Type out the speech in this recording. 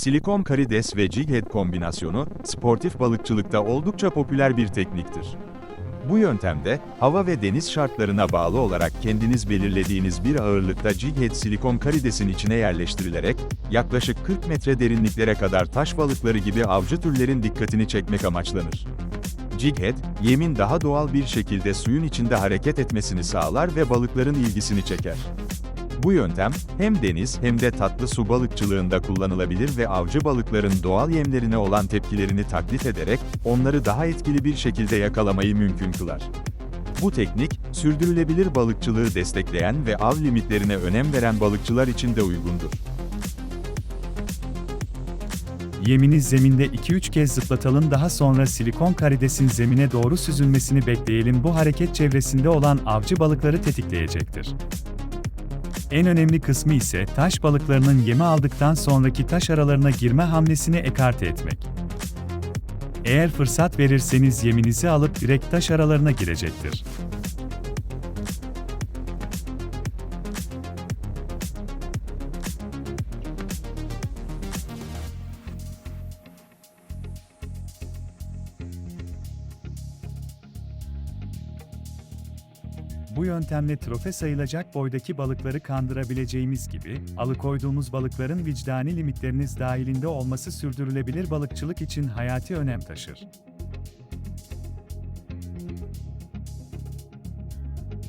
Silikon karides ve jig head kombinasyonu, sportif balıkçılıkta oldukça popüler bir tekniktir. Bu yöntemde, hava ve deniz şartlarına bağlı olarak kendiniz belirlediğiniz bir ağırlıkta jig head silikon karidesin içine yerleştirilerek, yaklaşık 40 metre derinliklere kadar taş balıkları gibi avcı türlerin dikkatini çekmek amaçlanır. Jighead, yemin daha doğal bir şekilde suyun içinde hareket etmesini sağlar ve balıkların ilgisini çeker. Bu yöntem, hem deniz hem de tatlı su balıkçılığında kullanılabilir ve avcı balıkların doğal yemlerine olan tepkilerini taklit ederek, onları daha etkili bir şekilde yakalamayı mümkün kılar. Bu teknik, sürdürülebilir balıkçılığı destekleyen ve av limitlerine önem veren balıkçılar için de uygundur. Yemini zeminde 2-3 kez zıplatalım daha sonra silikon karidesin zemine doğru süzülmesini bekleyelim bu hareket çevresinde olan avcı balıkları tetikleyecektir. En önemli kısmı ise taş balıklarının yemi aldıktan sonraki taş aralarına girme hamlesini ekarte etmek. Eğer fırsat verirseniz yeminizi alıp direkt taş aralarına girecektir. Bu yöntemle trofe sayılacak boydaki balıkları kandırabileceğimiz gibi, alıkoyduğumuz balıkların vicdani limitleriniz dahilinde olması sürdürülebilir balıkçılık için hayati önem taşır.